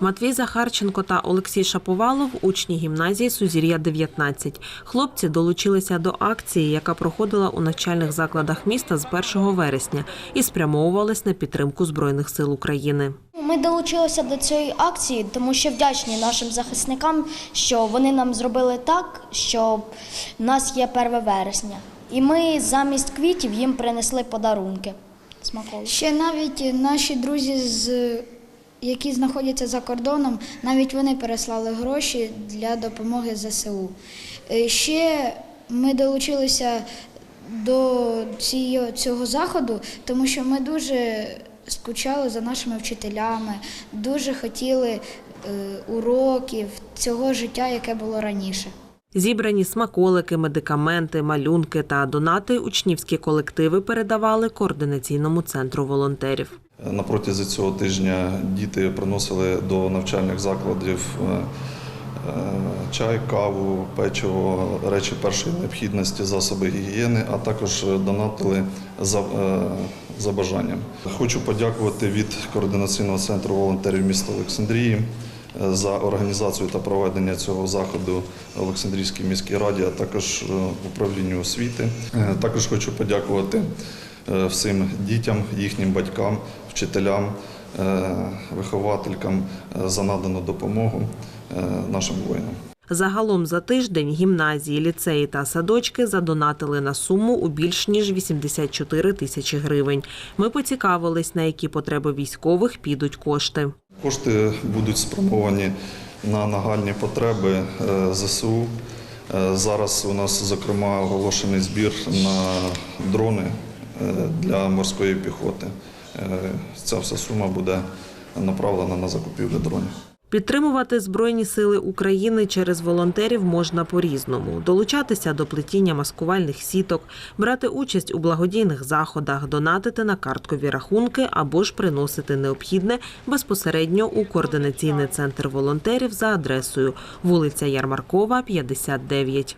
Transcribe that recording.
Матвій Захарченко та Олексій Шаповалов учні гімназії Сузір'я 19. Хлопці долучилися до акції, яка проходила у навчальних закладах міста з 1 вересня і спрямовувалась на підтримку Збройних сил України. Ми долучилися до цієї акції, тому що вдячні нашим захисникам, що вони нам зробили так, що в нас є 1 вересня. І ми замість квітів їм принесли подарунки. Смаколики. Ще навіть наші друзі, з, які знаходяться за кордоном, навіть вони переслали гроші для допомоги ЗСУ. Е, Ще ми долучилися до цього заходу, тому що ми дуже скучали за нашими вчителями, дуже хотіли е, уроків цього життя, яке було раніше. Зібрані смаколики, медикаменти, малюнки та донати учнівські колективи передавали координаційному центру волонтерів. На протязі цього тижня діти приносили до навчальних закладів е, е, чай, каву, печиво, речі першої необхідності, засоби гігієни, а також донатили за, е, за бажанням. Хочу подякувати від координаційного центру волонтерів міста Олександрії за організацію та проведення цього заходу Олександрійській міській раді, а також е, управлінню освіти. Е, Також хочу подякувати е, всім дітям, їхнім батькам, вчителям, вихователькам за надану допомогу нашим воїнам. Загалом за тиждень гімназії, ліцеї та садочки задонатили на суму у більш ніж 84 тисячі гривень. Ми поцікавились, на які потреби військових підуть кошти. Кошти будуть спрямовані на нагальні потреби е, ЗСУ. Е, Зараз у нас, зокрема, оголошений збір на дрони е, для морської піхоти. Ця вся сума буде направлена на закупівлю дронів. Підтримувати Збройні сили України через волонтерів можна по-різному: долучатися до плетіння маскувальних сіток, брати участь у благодійних заходах, донатити на карткові рахунки або ж приносити необхідне безпосередньо у координаційний центр волонтерів за адресою вулиця Ярмаркова, 59.